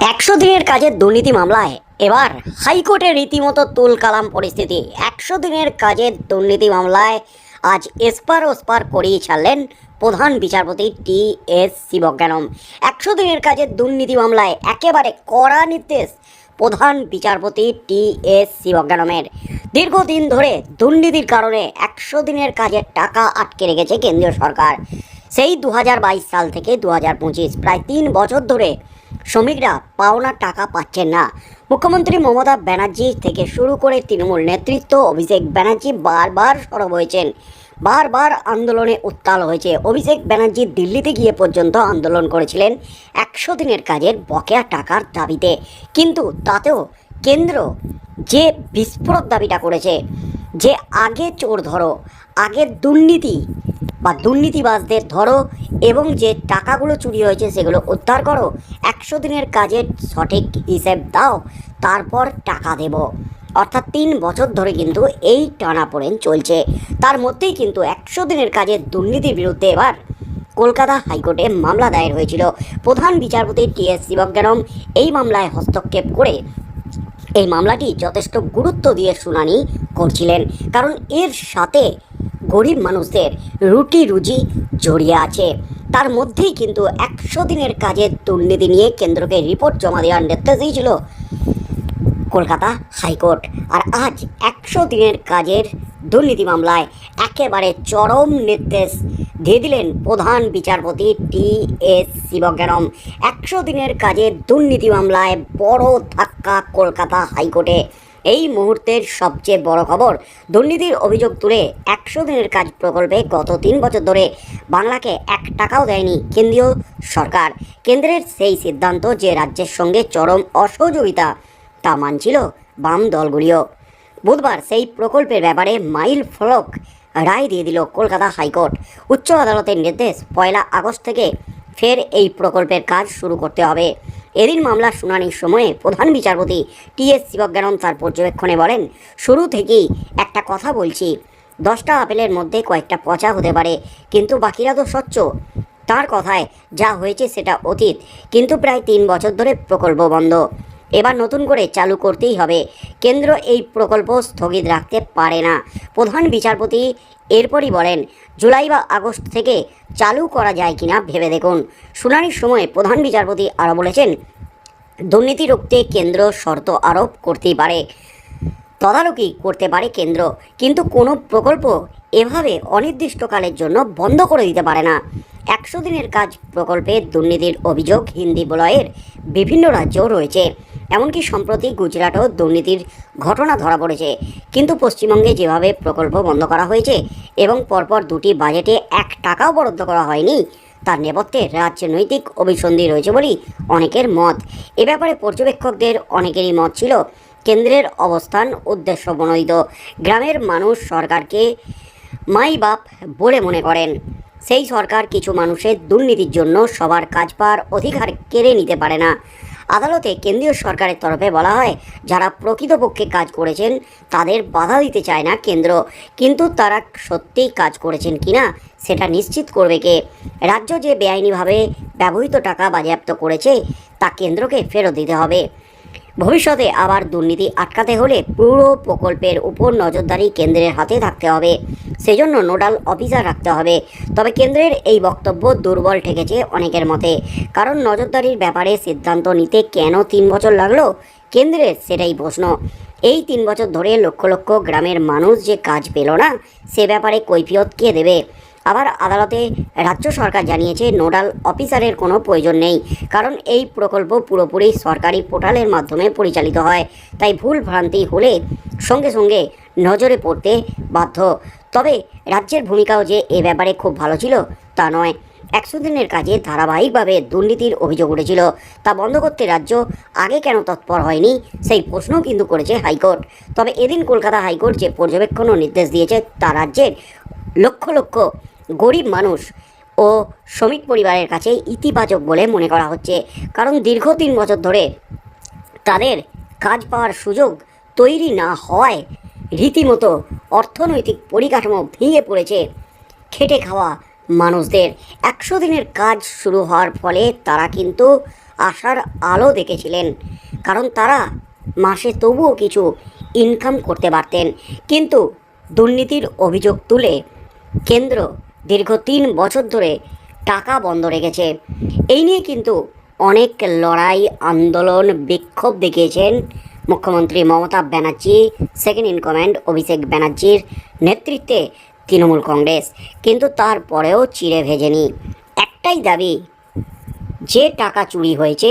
একশো দিনের কাজের দুর্নীতি মামলায় এবার হাইকোর্টে রীতিমতো তুল কালাম পরিস্থিতি। একশো দিনের কাজের দুর্নীতি মামলায় আজ এসপার ওসপার করিয়ে ছাড়লেন প্রধান বিচারপতি টি এস শিবজ্ঞানম। একশো দিনের কাজের দুর্নীতি মামলায় একেবারে কড়া নির্দেশ প্রধান বিচারপতি টি এস শিবজ্ঞানমের। দীর্ঘদিন ধরে দুর্নীতির কারণে একশো দিনের কাজের টাকা আটকে রেখেছে কেন্দ্রীয় সরকার। সেই দু হাজার বাইশ সাল থেকে দু হাজার পঁচিশ, প্রায় তিন বছর ধরে শ্রমিকরা পাওনা টাকা পাচ্ছেন না। মুখ্যমন্ত্রী মমতা ব্যানার্জি থেকে শুরু করে তৃণমূল নেতৃত্ব অভিষেক ব্যানার্জি বারবার সরব হয়েছেন। বারবার আন্দোলনে উত্তাল হয়েছে। অভিষেক ব্যানার্জি দিল্লিতে গিয়ে পর্যন্ত আন্দোলন করেছিলেন একশো দিনের কাজের বকেয়া টাকার দাবিতে। কিন্তু তাতেও কেন্দ্র যে বিস্ফোরক দাবিটা করেছে, যে আগে চোর ধরো আগে দুর্নীতি বা দুর্নীতিবাজদের ধরো এবং যে টাকাগুলো চুরি হয়েছে সেগুলো উদ্ধার করো। একশো দিনের কাজের সঠিক হিসেব দাও, তারপর টাকা দেব। অর্থাৎ তিন বছর ধরে কিন্তু এই টানাপোড়েন চলছে। তার মধ্যেই কিন্তু একশো দিনের কাজের দুর্নীতির বিরুদ্ধে এবার কলকাতা হাইকোর্টে মামলা দায়ের হয়েছিল। প্রধান বিচারপতি টি এস শিবজ্ঞানম এই মামলায় হস্তক্ষেপ করে এই মামলাটি যথেষ্ট গুরুত্ব দিয়ে শুনানি করছিলেন। কারণ এর সাথে গরিব মানুষদের রুটি রুজি জড়িয়ে আছে। তার মধ্যেই কিন্তু একশো দিনের কাজের দুর্নীতি নিয়ে কেন্দ্রকে রিপোর্ট জমা দেওয়ার নির্দেশ দিয়েছিল কলকাতা হাইকোর্ট। আর আজ একশো দিনের কাজের দুর্নীতি মামলায় একেবারে চরম নির্দেশ দিয়ে দিলেন প্রধান বিচারপতি টি এস শিবজ্ঞানম। একশো দিনের কাজের দুর্নীতি মামলায় বড় ধাক্কা কলকাতা হাইকোর্টে। এই মুহূর্তের সবচেয়ে বড় খবর, দুর্নীতির অভিযোগ তুলে একশো দিনের কাজ প্রকল্পে গত তিন বছর ধরে বাংলাকে এক টাকাও দেয়নি কেন্দ্রীয় সরকার। কেন্দ্রের সেই সিদ্ধান্ত যে রাজ্যের সঙ্গে চরম অসহযোগিতা, তা মানছিল বাম দলগুলিও। বুধবার সেই প্রকল্পের ব্যাপারে মাইল ফলক রায় দিয়ে দিল কলকাতা হাইকোর্ট। উচ্চ আদালতের নির্দেশ, পয়লা আগস্ট থেকে ফের এই প্রকল্পের কাজ শুরু করতে হবে। এদিন মামলার শুনানির সময়ে প্রধান বিচারপতি টি এস শিবজ্ঞানন তার পর্যবেক্ষণে বলেন, শুরু থেকেই একটা কথা বলছি। দশটা আপেলের মধ্যে কয়েকটা পচা হতে পারে, কিন্তু বাকিরা তো স্বচ্ছ। তার কথায় যা হয়েছে সেটা অতীত, কিন্তু প্রায় তিন বছর ধরে প্রকল্প বন্ধ। এবার নতুন করে চালু করতেই হবে। কেন্দ্র এই প্রকল্প স্থগিত রাখতে পারে না। প্রধান বিচারপতি এরপরই বলেন, জুলাই বা আগস্ট থেকে চালু করা যায় কিনা ভেবে দেখুন। শুনানির সময় প্রধান বিচারপতি আরও বলেছেন, দুর্নীতি রুখতে কেন্দ্র শর্ত আরোপ করতেই পারে। তদারকি করতে পারে কেন্দ্র, কিন্তু কোনো প্রকল্প এভাবে অনির্দিষ্টকালের জন্য বন্ধ করে দিতে পারে না। একশো দিনের কাজ প্রকল্পে দুর্নীতির অভিযোগ হিন্দি বলয়ের বিভিন্ন রাজ্যও রয়েছে। এমনকি সম্প্রতি গুজরাটও দুর্নীতির ঘটনা ধরা পড়েছে। কিন্তু পশ্চিমবঙ্গে যেভাবে প্রকল্প বন্ধ করা হয়েছে এবং পরপর দুটি বাজেটে এক টাকাও বরাদ্দ করা হয়নি, তার নেপথ্যে রাজনৈতিক অভিসন্ধি রয়েছে বলেই অনেকের মত। এ ব্যাপারে পর্যবেক্ষকদের অনেকেরই মত ছিল, কেন্দ্রের অবস্থান উদ্দেশ্য প্রণোদিত গ্রামের মানুষ সরকারকে মাই বাপ বলে মনে করেন। সেই সরকার কিছু মানুষের দুর্নীতির জন্য সবার কাজ পাওয়ার অধিকার কেড়ে নিতে পারে না। আদালতে কেন্দ্রীয় সরকারের তরফে বলা হয়, যারা প্রকৃতপক্ষে কাজ করেছেন, তাদের বাধা দিতে চায় না কেন্দ্র। কিন্তু তারা সত্যিই কাজ করেছেন কিনা, সেটা নিশ্চিত করবে কে? রাজ্য যে বেআইনিভাবে ব্যবহৃত টাকা বাজেয়াপ্ত করেছে, তা কেন্দ্রকে ফেরত দিতে হবে। ভবিষ্যতে আবার দুর্নীতি আটকাতে হলে পুরো প্রকল্পের উপর নজরদারি কেন্দ্রের হাতে থাকতে হবে। সেজন্য নোডাল অফিসার রাখতে হবে। তবে কেন্দ্রের এই বক্তব্য দুর্বল ঠেকেছে অনেকের মতে। কারণ নজরদারির ব্যাপারে সিদ্ধান্ত নিতে কেন তিন বছর লাগল? কেন্দ্রের সেটাই প্রশ্ন। এই তিন বছর ধরে লক্ষ লক্ষ গ্রামের মানুষ যে কাজ পেল না, সে ব্যাপারে কৈফিয়ত কে দেবে? আবার আদালতে রাজ্য সরকার জানিয়েছে নোডাল অফিসারের কোনো প্রয়োজন নেই। কারণ এই প্রকল্প পুরোপুরি সরকারি পোর্টালের মাধ্যমে পরিচালিত হয়। তাই ভুল ভ্রান্তি হলে সঙ্গে সঙ্গে নজরে পড়তে বাধ্য। তবে রাজ্যের ভূমিকাও যে এ ব্যাপারে খুব ভালো ছিল তা নয়। একশো দিনের কাজে ধারাবাহিকভাবে দুর্নীতির অভিযোগ উঠেছিল। তা বন্ধ করতে রাজ্য আগে কেন তৎপর হয়নি সেই প্রশ্নও কিন্তু করেছে হাইকোর্ট। তবে এদিন কলকাতা হাইকোর্ট যে পর্যবেক্ষণ নির্দেশ দিয়েছে তা রাজ্যের লক্ষ লক্ষ গরিব মানুষ ও শ্রমিক পরিবারের কাছে ইতিবাচক বলে মনে করা হচ্ছে। কারণ দীর্ঘ তিন বছর ধরে তাদের কাজ পাওয়ার সুযোগ তৈরি না হওয়ায় রীতিমতো অর্থনৈতিক পরিকাঠামো ভেঙে পড়েছে। খেটে খাওয়া মানুষদের একশো দিনের কাজ শুরু হওয়ার ফলে তারা কিন্তু আশার আলো দেখেছিলেন। কারণ তারা মাসে তবুও কিছু ইনকাম করতে পারতেন। কিন্তু দুর্নীতির অভিযোগ তুলে কেন্দ্র দীর্ঘ তিন বছর ধরে টাকা বন্ধ রেখেছে। এই নিয়ে কিন্তু অনেক লড়াই, আন্দোলন, বিক্ষোভ দেখিয়েছেন মুখ্যমন্ত্রী Mamata Banerjee second in command Abhishek ব্যানার্জির নেতৃত্বে তৃণমূল কংগ্রেস। কিন্তু তারপরেও চিড়ে ভেজেনি। একটাই দাবি, যে টাকা চুরি হয়েছে,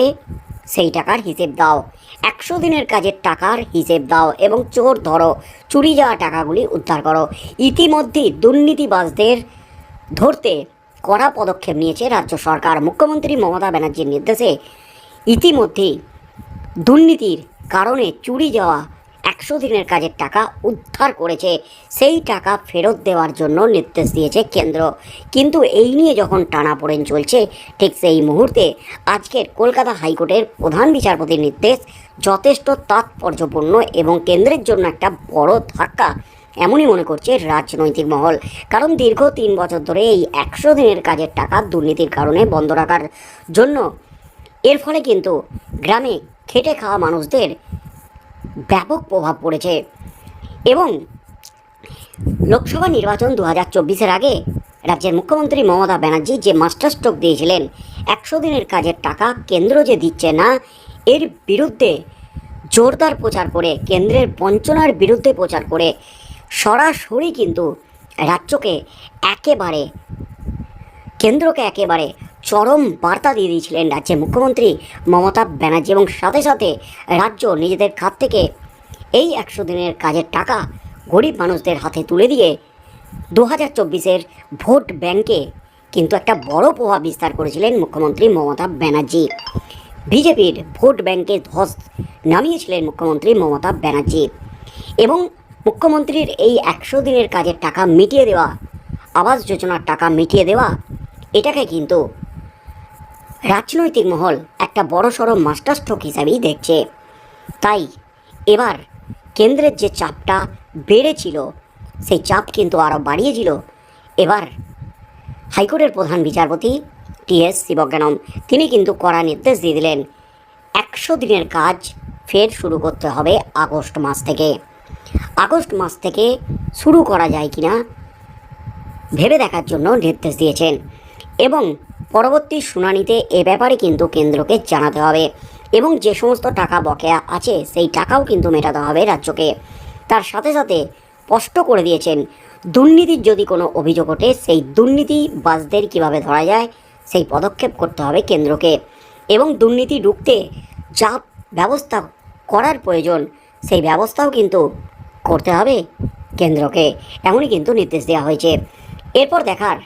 সেই টাকার হিসেব দাও। একশো দিনের কাজের টাকার হিসেব দাও এবং চোর ধরো। চুরি যাওয়া টাকাগুলি উদ্ধার করো। ইতিমধ্যেই দুর্নীতিবাজদের ধরতে কড়া পদক্ষেপ নিয়েছে রাজ্য সরকার। মুখ্যমন্ত্রী মমতা ব্যানার্জির নির্দেশে ইতিমধ্যেই দুর্নীতির কারণে চুরি যাওয়া একশো দিনের কাজের টাকা উদ্ধার করেছে। সেই টাকা ফেরত দেওয়ার জন্য নির্দেশ দিয়েছে কেন্দ্র। কিন্তু এই নিয়ে যখন টানাপোড়েন চলছে, ঠিক সেই মুহূর্তে আজকের কলকাতা হাইকোর্টের প্রধান বিচারপতির নির্দেশ যথেষ্ট তাৎপর্যপূর্ণ এবং কেন্দ্রের জন্য একটা বড় ধাক্কা এমনই মনে করছে রাজনৈতিক মহল। কারণ দীর্ঘ তিন বছর ধরে এই একশো দিনের কাজের টাকা দুর্নীতির কারণে বন্ধ রাখার জন্য এর ফলে কিন্তু গ্রামে খেটে খাওয়া মানুষদের ব্যাপক প্রভাব পড়েছে এবং লোকসভা নির্বাচন দু হাজার চব্বিশের আগে রাজ্যের মুখ্যমন্ত্রী মমতা ব্যানার্জি যে মাস্টার স্ট্রোক দিয়েছিলেন, একশো দিনের কাজের টাকা কেন্দ্র যে দিচ্ছে না, এর বিরুদ্ধে জোরদার প্রচার করে, কেন্দ্রের বঞ্চনার বিরুদ্ধে প্রচার করে সরাসরি কিন্তু রাজ্যকে একেবারে, কেন্দ্রকে একেবারে চরম বার্তা দিয়ে দিয়েছিলেন রাজ্যের মুখ্যমন্ত্রী মমতা ব্যানার্জি এবং সাথে সাথে রাজ্য নিজেদের খাত থেকে এই একশো দিনের কাজের টাকা গরিব মানুষদের হাতে তুলে দিয়ে দু হাজার চব্বিশের ভোট ব্যাংকে কিন্তু একটা বড় প্রভাব বিস্তার করেছিলেন মুখ্যমন্ত্রী মমতা ব্যানার্জি। বিজেপির ভোট ব্যাংকে ধস নামিয়েছিলেন মুখ্যমন্ত্রী মমতা ব্যানার্জি এবং মুখ্যমন্ত্রীর এই একশো দিনের কাজের টাকা মিটিয়ে দেওয়া, আবাস যোজনার টাকা মিটিয়ে দেওয়া, এটাকে কিন্তু রাজনৈতিক মহল একটা বড় সড়ো মাস্টার স্ট্রোক হিসাবেই দেখছে। তাই এবার কেন্দ্রের যে চাপটা বেড়েছিল, সেই চাপ কিন্তু আরও বাড়িয়েছিল। এবার হাইকোর্টের প্রধান বিচারপতি টি এস শিবজ্ঞানম, তিনি কিন্তু কড়া নির্দেশ দিয়ে দিলেন, একশো দিনের কাজ ফের শুরু করতে হবে আগস্ট মাস থেকে। আগস্ট মাস থেকে শুরু করা যায় কিনা ভেবে দেখার জন্য নির্দেশ দিয়েছেন। এবং পরবর্তী শুনানিতে এ ব্যাপারে কিন্তু কেন্দ্রকে জানাতে হবে এবং যে সমস্ত টাকা বকেয়া আছে সেই টাকাও কিন্তু মেটাতে হবে রাজ্যকে। তার সাথে সাথে স্পষ্ট করে দিয়েছেন, দুর্নীতির যদি কোনো অভিযোগ ওঠে সেই দুর্নীতিবাজদের কীভাবে ধরা যায় সেই পদক্ষেপ করতে হবে কেন্দ্রকে এবং দুর্নীতি রুখতে যা ব্যবস্থা করার প্রয়োজন সেই ব্যবস্থাও কিন্তু করতে হবে কেন্দ্রকে, এমনই কিন্তু নির্দেশ দেওয়া হয়েছে। এরপর দেখার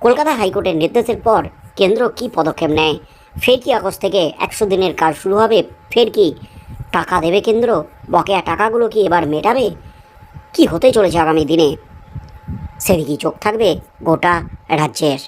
কলকাতা হাইকোর্টের নির্দেশের পর কেন্দ্র কি পদক্ষেপ নেয়? ফের কি আগস্ট থেকে একশো দিনের কাজ শুরু হবে? ফের কি টাকা দেবে কেন্দ্র? বকেয়া টাকাগুলো কি এবার মেটাবে? কি হতে চলেছে আগামী দিনে? সেদিকেই চোখ থাকবে গোটা রাজ্যের।